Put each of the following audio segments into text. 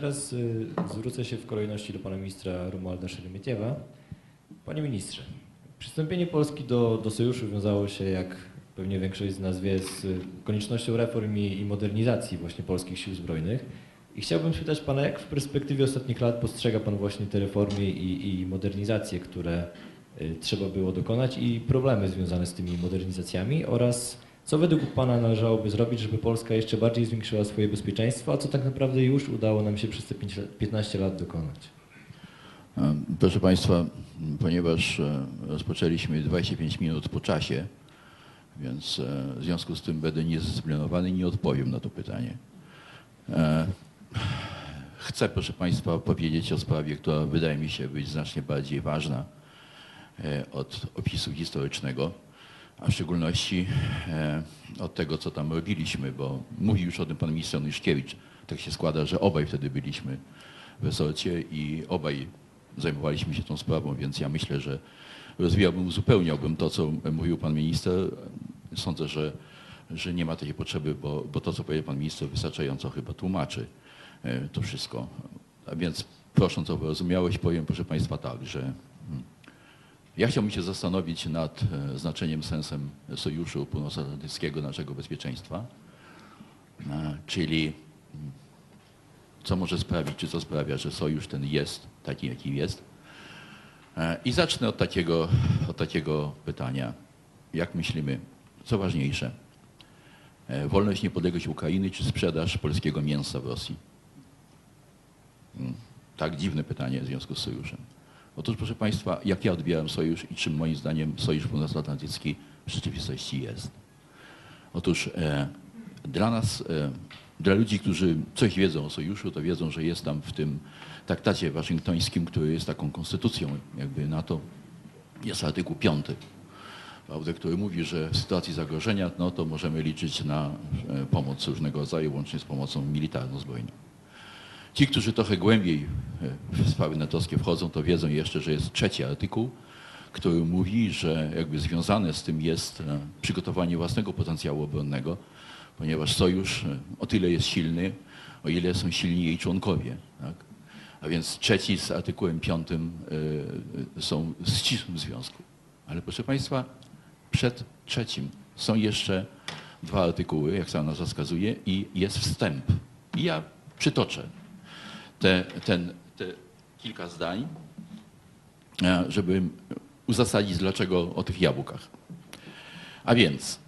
teraz y, zwrócę się w kolejności do pana ministra Romualda Szeremietiewa. Panie ministrze, przystąpienie Polski do, do sojuszu wiązało się, jak pewnie większość z nas wie, z koniecznością reform i, i modernizacji właśnie polskich sił zbrojnych. I chciałbym spytać pana, jak w perspektywie ostatnich lat postrzega pan właśnie te reformy i, i modernizacje, które y, trzeba było dokonać i problemy związane z tymi modernizacjami oraz co według Pana należałoby zrobić, żeby Polska jeszcze bardziej zwiększyła swoje bezpieczeństwo, a co tak naprawdę już udało nam się przez te 5 lat- 15 lat dokonać? E, Proszę Państwa, ponieważ e, rozpoczęliśmy 25 minut po czasie, więc e, w związku z tym będę niezdyscyplinowany i nie odpowiem na to pytanie. Chcę, proszę Państwa, powiedzieć o sprawie, która wydaje mi się być znacznie bardziej ważna od opisu historycznego, a w szczególności e, od tego, co tam robiliśmy, bo mówił już o tym pan minister Nyszkiewicz. Tak się składa, że obaj wtedy byliśmy w resorcie i obaj zajmowaliśmy się tą sprawą, więc ja myślę, że rozwijałbym, uzupełniałbym to, co mówił pan minister. Sądzę, że, że nie ma takiej potrzeby, bo, bo to, co powiedział pan minister, wystarczająco chyba tłumaczy e, to wszystko. A więc prosząc o wyrozumiałość, powiem proszę państwa tak, że ja chciałbym się zastanowić nad e, znaczeniem, sensem Sojuszu Północnoatlantyckiego naszego bezpieczeństwa, e, czyli mm, co może sprawić, czy co sprawia, że sojusz ten jest taki, jaki jest. E, I zacznę od takiego, od takiego pytania. Jak myślimy, co ważniejsze? Wolność, niepodległość Ukrainy czy sprzedaż polskiego mięsa w Rosji? Mm, Tak dziwne pytanie w związku z sojuszem. Otóż, proszę Państwa, jak ja odbieram sojusz i czym moim zdaniem sojusz północnoatlantycki w rzeczywistości jest? Otóż e, dla nas, e, dla ludzi, którzy coś wiedzą o sojuszu, to wiedzą, że jest tam w tym traktacie waszyngtońskim, który jest taką konstytucją jakby NATO, jest artykuł 5, prawda, który mówi, że w sytuacji zagrożenia no, to możemy liczyć na e, pomoc różnego rodzaju, łącznie z pomocą militarną, zbrojną. Ci, którzy trochę głębiej e, w sprawy natowskie wchodzą, to wiedzą jeszcze, że jest trzeci artykuł, który mówi, że jakby związane z tym jest e, przygotowanie własnego potencjału obronnego, ponieważ sojusz e, o tyle jest silny, o ile są silni jej członkowie. Tak? A więc trzeci z artykułem piątym są w ścisłym związku. Ale proszę Państwa, przed trzecim są jeszcze dwa artykuły, jak sama nazwa wskazuje, i jest wstęp. I ja przytoczę te, ten, te kilka zdań, e, żeby uzasadnić, dlaczego o tych jabłkach. A więc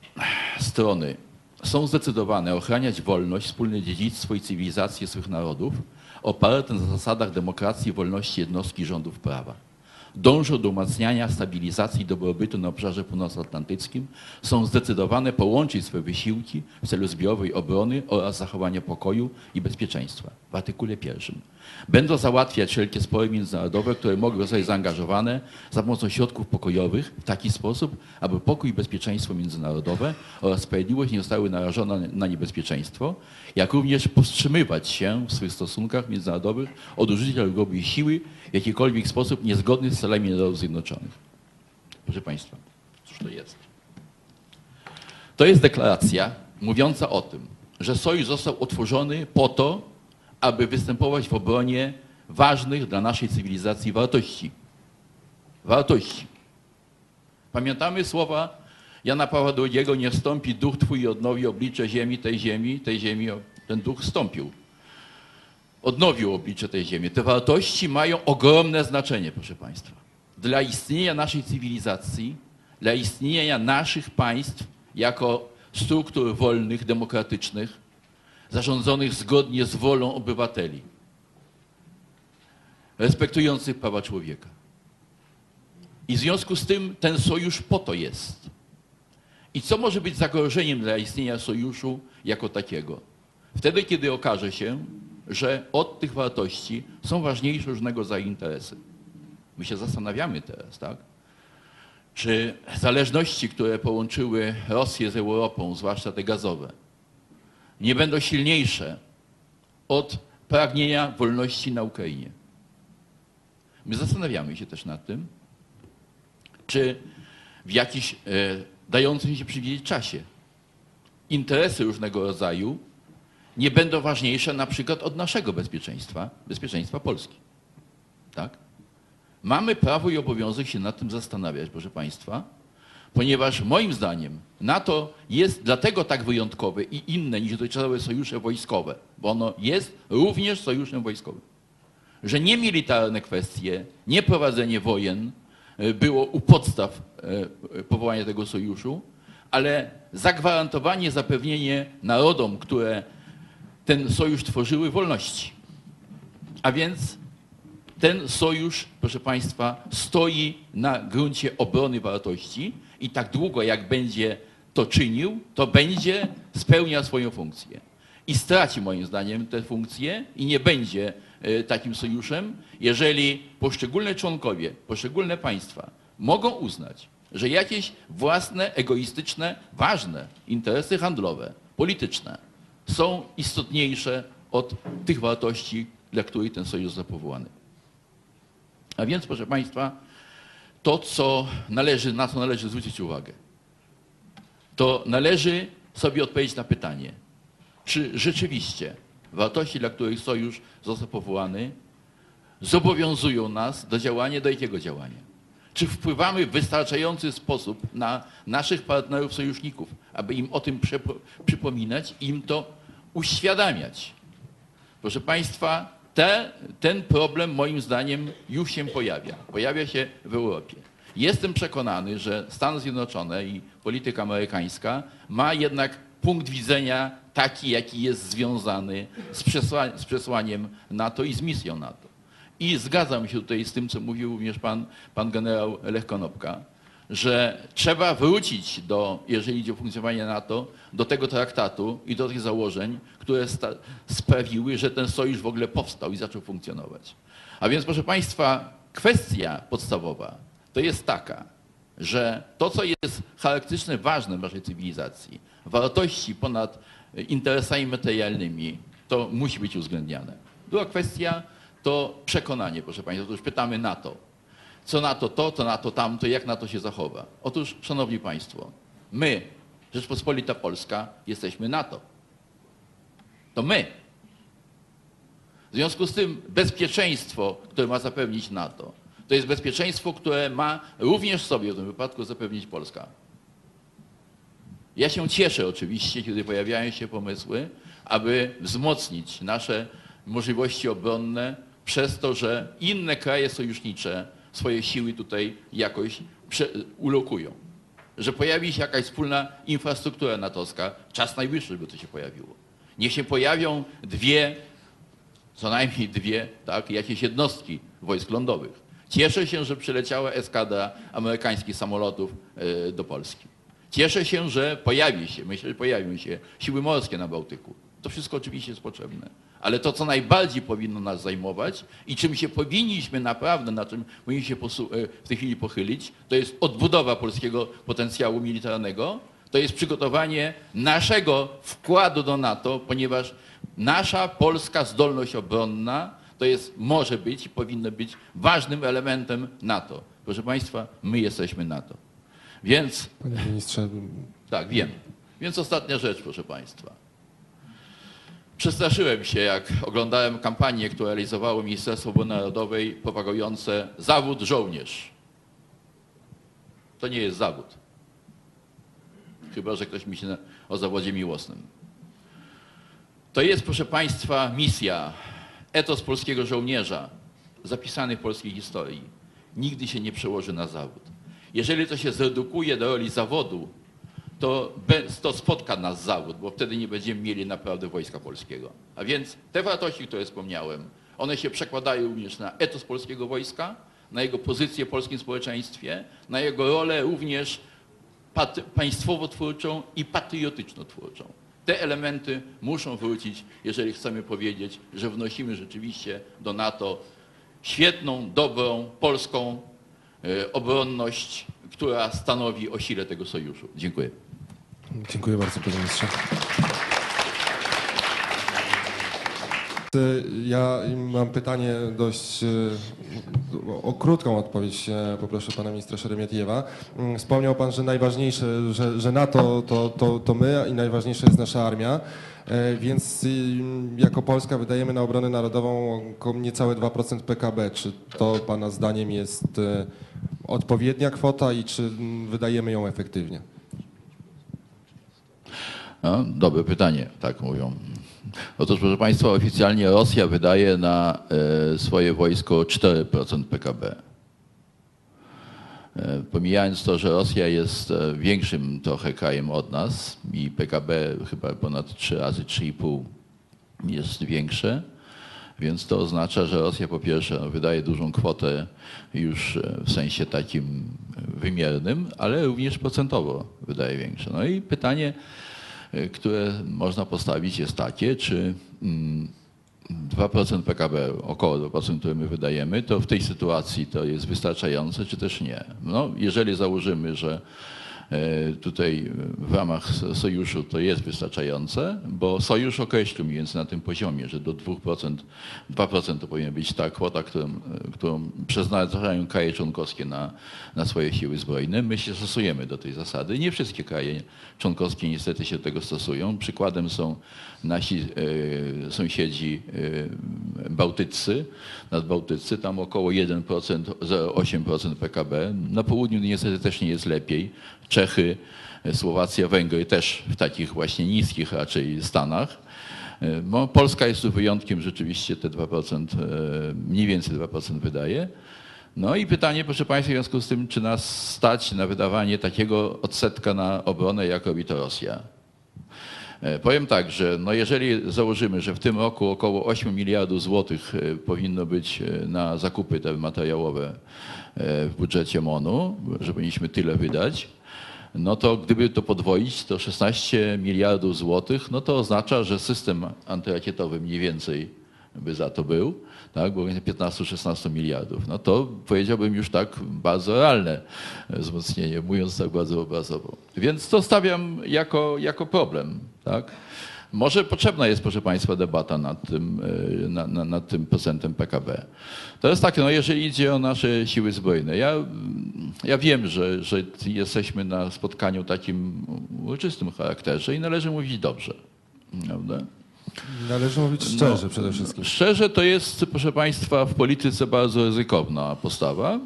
strony są zdecydowane ochraniać wolność, wspólne dziedzictwo i cywilizację swych narodów oparte na zasadach demokracji, wolności jednostki rządów prawa. Dążą do umacniania stabilizacji i dobrobytu na obszarze północnoatlantyckim, są zdecydowane połączyć swoje wysiłki w celu zbiorowej obrony oraz zachowania pokoju i bezpieczeństwa. W artykule pierwszym. Będą załatwiać wszelkie spory międzynarodowe, które mogły zostać zaangażowane za pomocą środków pokojowych w taki sposób, aby pokój i bezpieczeństwo międzynarodowe oraz sprawiedliwość nie zostały narażone na niebezpieczeństwo, jak również powstrzymywać się w swych stosunkach międzynarodowych od użycia lub siły w jakikolwiek sposób niezgodny z celami Narodów Zjednoczonych. Proszę Państwa, cóż to jest? To jest deklaracja mówiąca o tym, że sojusz został utworzony po to, aby występować w obronie ważnych dla naszej cywilizacji wartości. Wartości. Pamiętamy słowa Jana Pawła II, nie wstąpi duch Twój i odnowi oblicze ziemi, tej ziemi, tej ziemi, ten duch wstąpił. Odnowił oblicze tej ziemi. Te wartości mają ogromne znaczenie, proszę Państwa. Dla istnienia naszej cywilizacji, dla istnienia naszych państw jako struktur wolnych, demokratycznych, zarządzonych zgodnie z wolą obywateli, respektujących prawa człowieka. I w związku z tym ten sojusz po to jest. I co może być zagrożeniem dla istnienia sojuszu jako takiego? Wtedy, kiedy okaże się, że od tych wartości są ważniejsze różnego rodzaju interesy. My się zastanawiamy teraz, tak? Czy zależności, które połączyły Rosję z Europą, zwłaszcza te gazowe, nie będą silniejsze od pragnienia wolności na Ukrainie. My zastanawiamy się też nad tym, czy w jakiś e, dającym się przewidzieć czasie interesy różnego rodzaju nie będą ważniejsze na przykład od naszego bezpieczeństwa, bezpieczeństwa Polski. Tak? Mamy prawo i obowiązek się nad tym zastanawiać, proszę Państwa, ponieważ moim zdaniem NATO jest dlatego tak wyjątkowe i inne niż dotychczasowe sojusze wojskowe, bo ono jest również sojuszem wojskowym, że nie militarne kwestie, nie prowadzenie wojen e, było u podstaw e, powołania tego sojuszu, ale zagwarantowanie, zapewnienie narodom, które ten sojusz tworzyły, wolności. A więc ten sojusz, proszę Państwa, stoi na gruncie obrony wartości i tak długo jak będzie to czynił, to będzie spełniał swoją funkcję. I straci moim zdaniem tę funkcję i nie będzie e, takim sojuszem, jeżeli poszczególne członkowie, poszczególne państwa mogą uznać, że jakieś własne, egoistyczne, ważne interesy handlowe, polityczne są istotniejsze od tych wartości, dla których ten sojusz został powołany. A więc, proszę Państwa, to, co należy, na co należy zwrócić uwagę, to należy sobie odpowiedzieć na pytanie, czy rzeczywiście wartości, dla których sojusz został powołany, zobowiązują nas do działania, do jakiego działania? Czy wpływamy w wystarczający sposób na naszych partnerów, sojuszników, aby im o tym przypo- przypominać im to uświadamiać? Proszę Państwa, te, ten problem moim zdaniem już się pojawia. Pojawia się w Europie. Jestem przekonany, że Stany Zjednoczone i polityka amerykańska ma jednak punkt widzenia taki, jaki jest związany z, przesła- z przesłaniem NATO i z misją NATO. I zgadzam się tutaj z tym, co mówił również pan, pan generał Lech Konopka, że trzeba wrócić do, jeżeli idzie o funkcjonowanie NATO, do tego traktatu i do tych założeń, które sprawiły, że ten sojusz w ogóle powstał i zaczął funkcjonować. A więc, proszę Państwa, kwestia podstawowa to jest taka, że to, co jest charakterystyczne, ważne w naszej cywilizacji, wartości ponad e, interesami materialnymi, to musi być uwzględniane. Druga kwestia to przekonanie, proszę Państwa. Otóż pytamy NATO, co na to to, co na to tamto, jak na to się zachowa. Otóż, Szanowni Państwo, my, Rzeczpospolita Polska, jesteśmy NATO. To my. W związku z tym bezpieczeństwo, które ma zapewnić NATO, to jest bezpieczeństwo, które ma również sobie w tym wypadku zapewnić Polska. Ja się cieszę oczywiście, kiedy pojawiają się pomysły, aby wzmocnić nasze możliwości obronne przez to, że inne kraje sojusznicze swoje siły tutaj jakoś ulokują. Że pojawi się jakaś wspólna infrastruktura natowska. Czas najwyższy, żeby to się pojawiło. Niech się pojawią dwie, co najmniej dwie, tak, jakieś jednostki wojsk lądowych. Cieszę się, że przyleciała eskadra amerykańskich samolotów e, do Polski. Cieszę się, że pojawi się, myślę, że pojawią się siły morskie na Bałtyku. To wszystko oczywiście jest potrzebne. Ale to, co najbardziej powinno nas zajmować i czym się powinniśmy naprawdę, na czym powinniśmy się e, w tej chwili pochylić, to jest odbudowa polskiego potencjału militarnego, to jest przygotowanie naszego wkładu do NATO, ponieważ nasza polska zdolność obronna to jest, może być i powinno być ważnym elementem NATO. Proszę Państwa, my jesteśmy NATO. Więc Panie ministrze, tak, wiem. Więc ostatnia rzecz, proszę Państwa. Przestraszyłem się, jak oglądałem kampanię, którą realizowało Ministerstwo Obrony Narodowej propagujące zawód żołnierz. To nie jest zawód. Chyba, że ktoś myśli o zawodzie miłosnym. To jest, proszę Państwa, misja, etos polskiego żołnierza, zapisany w polskiej historii. Nigdy się nie przełoży na zawód. Jeżeli to się zredukuje do roli zawodu, to, to spotka nas zawód, bo wtedy nie będziemy mieli naprawdę wojska polskiego. A więc te wartości, które wspomniałem, one się przekładają również na etos polskiego wojska, na jego pozycję w polskim społeczeństwie, na jego rolę również państwowo-twórczą i patriotyczno-twórczą. Te elementy muszą wrócić, jeżeli chcemy powiedzieć, że wnosimy rzeczywiście do NATO świetną, dobrą, polską e, obronność, która stanowi o sile tego sojuszu. Dziękuję. Dziękuję bardzo panie ministrze. Y, Ja mam pytanie dość y, o krótką odpowiedź. e, Poproszę pana ministra Szeremietiewa. Mm, Wspomniał pan, że najważniejsze, że, że NATO to, to, to my i najważniejsza jest nasza armia. E, Więc y, jako Polska wydajemy na obronę narodową niecałe 2% PKB. Czy to pana zdaniem jest odpowiednia kwota i czy mm, wydajemy ją efektywnie? No, dobre pytanie, tak mówią. Otóż, proszę Państwa, oficjalnie Rosja wydaje na e, swoje wojsko 4% PKB. E, Pomijając to, że Rosja jest e, większym trochę krajem od nas i PKB chyba ponad 3 razy 3,5 jest większe, więc to oznacza, że Rosja po pierwsze wydaje dużą kwotę już w sensie takim wymiernym, ale również procentowo wydaje większe. No i pytanie, które można postawić jest takie, czy mm, 2% PKB, około 2%, które my wydajemy, to w tej sytuacji to jest wystarczające, czy też nie? No, jeżeli założymy, że tutaj w ramach sojuszu to jest wystarczające, bo sojusz określił mniej więcej na tym poziomie, że do 2%, 2% to powinna być ta kwota, którą, którą przeznaczają kraje członkowskie na, na swoje siły zbrojne. My się stosujemy do tej zasady. Nie wszystkie kraje członkowskie niestety się do tego stosują. Przykładem są nasi e, sąsiedzi e, bałtyccy, nadbałtyccy, tam około 1%, 0,8% PKB. Na południu niestety też nie jest lepiej. Czechy, Słowacja, Węgry też w takich właśnie niskich raczej stanach. E, No, Polska jest tu wyjątkiem, rzeczywiście te 2%, e, mniej więcej 2% wydaje. No i pytanie, proszę Państwa, w związku z tym, czy nas stać na wydawanie takiego odsetka na obronę, jak robi to Rosja? E, Powiem tak, że no jeżeli założymy, że w tym roku około 8 miliardów złotych powinno być na zakupy te materiałowe w budżecie MONU, że powinniśmy tyle wydać, no to gdyby to podwoić, to 16 miliardów złotych, no to oznacza, że system antyrakietowy mniej więcej by za to był, tak, bo 15-16 miliardów. No to powiedziałbym już tak bardzo realne wzmocnienie, mówiąc tak bardzo obrazowo. Więc to stawiam jako, jako problem. Tak. Może potrzebna jest, proszę Państwa, debata nad tym, e, na, na, nad tym procentem PKB. To jest takie, no jeżeli idzie o nasze siły zbrojne. Ja, ja wiem, że, że jesteśmy na spotkaniu takim uroczystym charakterze i należy mówić dobrze. Prawda? Należy mówić szczerze przede wszystkim. Szczerze to jest, proszę Państwa, w polityce bardzo ryzykowna postawa.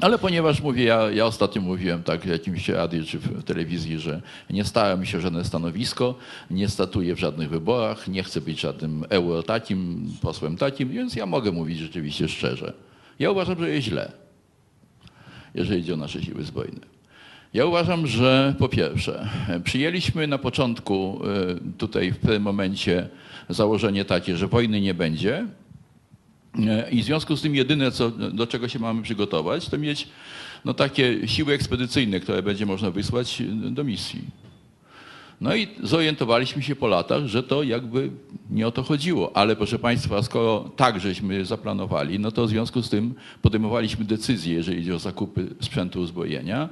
Ale ponieważ mówię, ja, ja ostatnio mówiłem tak w jakimś radiu czy w telewizji, że nie stałem się żadne stanowisko, nie statuję w żadnych wyborach, nie chcę być żadnym euro takim, posłem takim, więc ja mogę mówić rzeczywiście szczerze. Ja uważam, że jest źle, jeżeli idzie o nasze siły zbrojne. Ja uważam, że po pierwsze, przyjęliśmy na początku y, tutaj w tym momencie założenie takie, że wojny nie będzie i w związku z tym jedyne, co, do czego się mamy przygotować, to mieć no, takie siły ekspedycyjne, które będzie można wysłać y, do misji. No i zorientowaliśmy się po latach, że to jakby nie o to chodziło. Ale proszę Państwa, skoro tak żeśmy zaplanowali, no to w związku z tym podejmowaliśmy decyzje, jeżeli idzie o zakupy sprzętu uzbrojenia,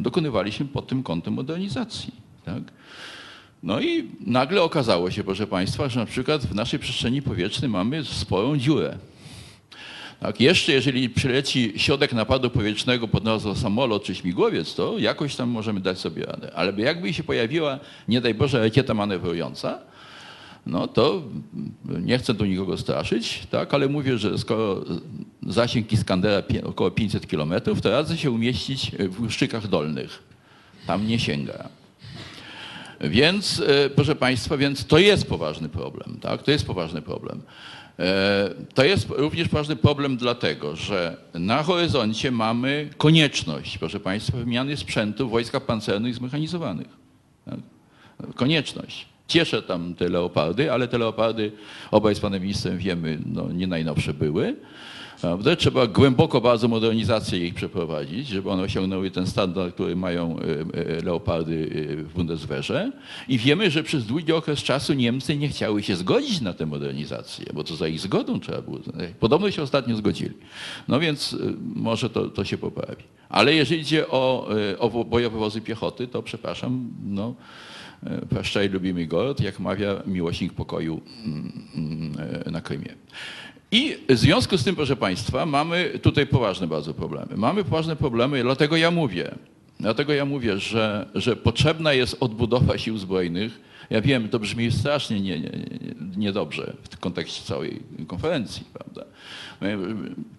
dokonywaliśmy pod tym kątem modernizacji. Tak? No i nagle okazało się, proszę Państwa, że na przykład w naszej przestrzeni powietrznej mamy sporą dziurę. Tak, jeszcze jeżeli przyleci środek napadu powietrznego pod nazwą samolot czy śmigłowiec, to jakoś tam możemy dać sobie radę. Ale jakby się pojawiła, nie daj Boże, rakieta manewrująca, no to nie chcę tu nikogo straszyć, tak, ale mówię, że skoro zasięg Iskandera około 500 km, to radzę się umieścić w Szczykach Dolnych. Tam nie sięga. Więc, e, proszę Państwa, więc to jest poważny problem, tak? To jest poważny problem. E, To jest również poważny problem dlatego, że na horyzoncie mamy konieczność, proszę Państwa, wymiany sprzętu w wojskach pancernych zmechanizowanych. Tak? Konieczność. Cieszę tam te leopardy, ale te leopardy, obaj z panem ministrem wiemy, no, nie najnowsze były. Prawda? Trzeba głęboko bardzo modernizację ich przeprowadzić, żeby one osiągnęły ten standard, który mają e, e, leopardy e, w Bundeswehrze. I wiemy, że przez długi okres czasu Niemcy nie chciały się zgodzić na tę modernizację, bo to za ich zgodą trzeba było. Podobno się ostatnio zgodzili. No więc może to, to się poprawi. Ale jeżeli idzie o, o bojowe wozy piechoty, to przepraszam, no, Praszczaj lubimy Gorod, jak mawia miłośnik pokoju mm, mm, na Krymie. I w związku z tym, proszę Państwa, mamy tutaj poważne bardzo problemy. Mamy poważne problemy, dlatego ja mówię, dlatego ja mówię, że, że potrzebna jest odbudowa sił zbrojnych. Ja wiem, to brzmi strasznie nie, nie, nie, niedobrze w kontekście całej konferencji, prawda?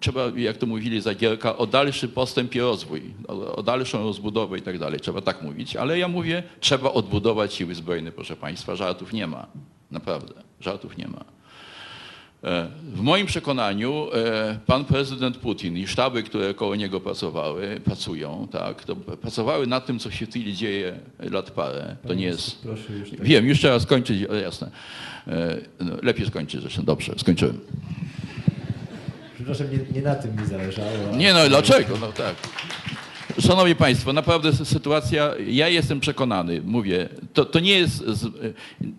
Trzeba, jak to mówili Zagierka, o dalszy postęp i rozwój, o, o dalszą rozbudowę i tak dalej. Trzeba tak mówić, ale ja mówię, trzeba odbudować siły zbrojne, proszę Państwa. Żartów nie ma. Naprawdę, żartów nie ma. E, W moim przekonaniu e, pan prezydent Putin i sztaby, które koło niego pracowały, pracują, tak, to pracowały nad tym, co się w tej chwili dzieje lat parę. To nie jest. Już tak. Wiem, już trzeba skończyć, ale jasne. E, No, lepiej skończyć zresztą, dobrze, skończyłem. Przepraszam, nie, nie na tym mi zależało. a- Nie no, dlaczego? No tak. Szanowni Państwo, naprawdę sy- sytuacja, ja jestem przekonany, mówię, to, to, nie jest,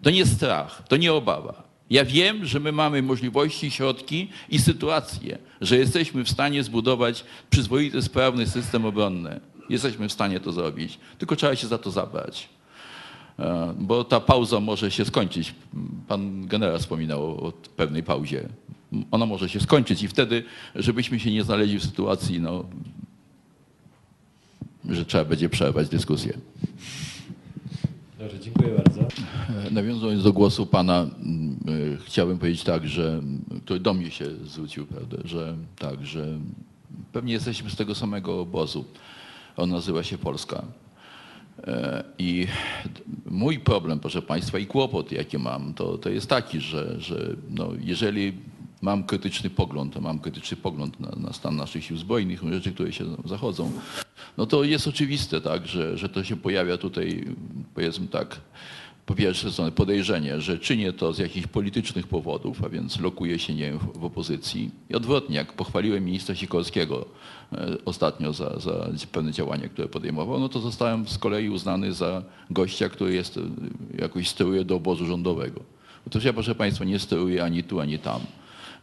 to nie jest strach, to nie obawa. Ja wiem, że my mamy możliwości, środki i sytuację, że jesteśmy w stanie zbudować przyzwoity, sprawny system obronny. Jesteśmy w stanie to zrobić, tylko trzeba się za to zabrać. E, Bo ta pauza może się skończyć. Pan generał wspominał o pewnej pauzie. Ona może się skończyć i wtedy, żebyśmy się nie znaleźli w sytuacji, no, że trzeba będzie przerwać dyskusję. Dobrze, dziękuję bardzo. E, Nawiązując do głosu pana, e, chciałbym powiedzieć tak, że to do mnie się zwrócił, prawda, że tak, że pewnie jesteśmy z tego samego obozu. On nazywa się Polska. E, I mój problem, proszę Państwa, i kłopot, jaki mam, to, to jest taki, że, że no, jeżeli mam krytyczny pogląd, to mam krytyczny pogląd na, na stan naszych sił zbrojnych, rzeczy, które się zachodzą, no to jest oczywiste, tak, że, że to się pojawia tutaj, powiedzmy tak, po pierwsze strony podejrzenie, że czynię to z jakichś politycznych powodów, a więc lokuję się nie wiem, w, w opozycji. I odwrotnie, jak pochwaliłem ministra Sikorskiego e, ostatnio za, za pewne działania, które podejmował, no to zostałem z kolei uznany za gościa, który jest, e, jakoś steruje do obozu rządowego. Otóż ja, proszę Państwa, nie steruję ani tu, ani tam.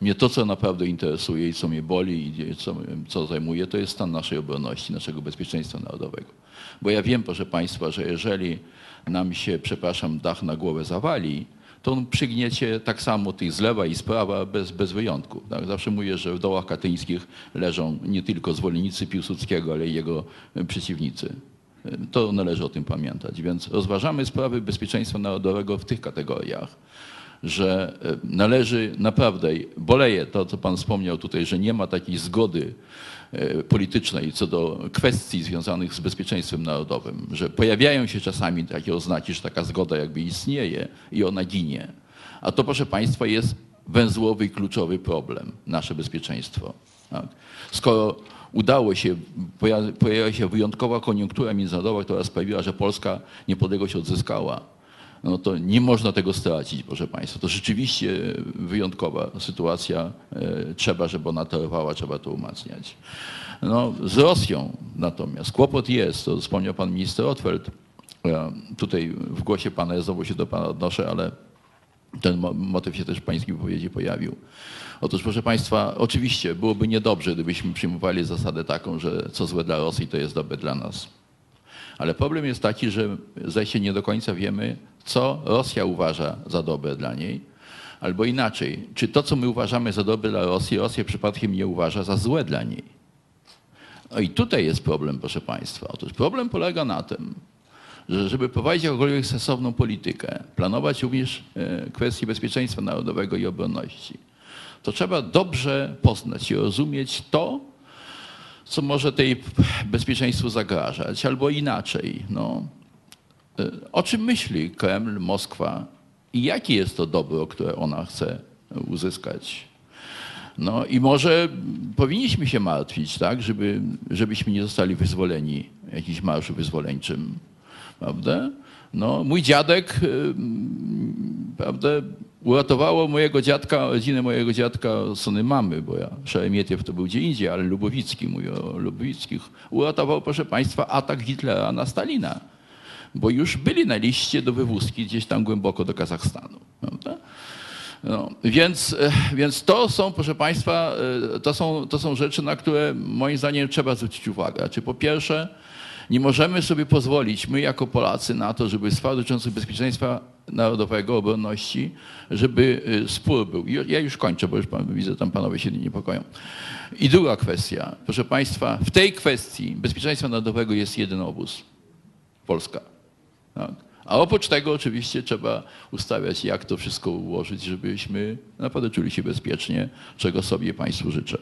Mnie to, co naprawdę interesuje i co mnie boli i co, co zajmuje, to jest stan naszej obronności, naszego bezpieczeństwa narodowego. Bo ja wiem, proszę Państwa, że jeżeli nam się, przepraszam, dach na głowę zawali, to przygniecie tak samo tych z lewa i z prawa bez, bez wyjątku. Tak? Zawsze mówię, że w dołach katyńskich leżą nie tylko zwolennicy Piłsudskiego, ale i jego przeciwnicy. To należy o tym pamiętać. Więc rozważamy sprawy bezpieczeństwa narodowego w tych kategoriach że e, należy naprawdę, boleje to, co Pan wspomniał tutaj, że nie ma takiej zgody e, politycznej co do kwestii związanych z bezpieczeństwem narodowym, że pojawiają się czasami takie oznaki, że taka zgoda jakby istnieje i ona ginie. A to, proszę Państwa, jest węzłowy i kluczowy problem, nasze bezpieczeństwo. Tak? Skoro udało się, poja- pojawiła się wyjątkowa koniunktura międzynarodowa, która sprawiła, że Polska niepodległość odzyskała, no to nie można tego stracić, proszę Państwa. To rzeczywiście wyjątkowa sytuacja. E, Trzeba, żeby ona trwała, trzeba to umacniać. No, z Rosją natomiast kłopot jest, to wspomniał pan minister Otfeld. Ja Tutaj w głosie pana, ja znowu się do pana odnoszę, ale ten mo- motyw się też w pańskiej wypowiedzi pojawił. Otóż, proszę Państwa, oczywiście byłoby niedobrze, gdybyśmy przyjmowali zasadę taką, że co złe dla Rosji, to jest dobre dla nas. Ale problem jest taki, że zdaje się nie do końca wiemy, co Rosja uważa za dobre dla niej, albo inaczej, czy to, co my uważamy za dobre dla Rosji, Rosja przypadkiem nie uważa za złe dla niej. No i tutaj jest problem, proszę Państwa. Otóż problem polega na tym, że żeby prowadzić jakąkolwiek sensowną politykę, planować również e, kwestie bezpieczeństwa narodowego i obronności, to trzeba dobrze poznać i rozumieć to, co może tej bezpieczeństwu zagrażać, albo inaczej. No, o czym myśli Kreml, Moskwa i jakie jest to dobro, które ona chce uzyskać? No i może powinniśmy się martwić, tak, żeby, żebyśmy nie zostali wyzwoleni w jakimś marszu wyzwoleńczym, prawda? No, mój dziadek, ym, prawda, uratowało mojego dziadka, rodzinę mojego dziadka, sony mamy, bo ja Szeremietiew to był gdzie indziej, ale Lubowicki, mówię o Lubowickich, uratował, proszę Państwa, atak Hitlera na Stalina, bo już byli na liście do wywózki gdzieś tam głęboko do Kazachstanu, prawda? No, więc, e, więc to są, proszę Państwa, e, to są, to są rzeczy, na które moim zdaniem trzeba zwrócić uwagę. Znaczy, po pierwsze, Nie możemy sobie pozwolić, my jako Polacy, na to, żeby w sprawach dotyczących bezpieczeństwa narodowego, obronności, żeby y, spór był. Ja już kończę, bo już pan, widzę, tam panowie się niepokoją. I druga kwestia. Proszę państwa, w tej kwestii bezpieczeństwa narodowego jest jeden obóz. Polska. Tak? A oprócz tego oczywiście trzeba ustawiać, jak to wszystko ułożyć, żebyśmy naprawdę czuli się bezpiecznie, czego sobie Państwu życzę.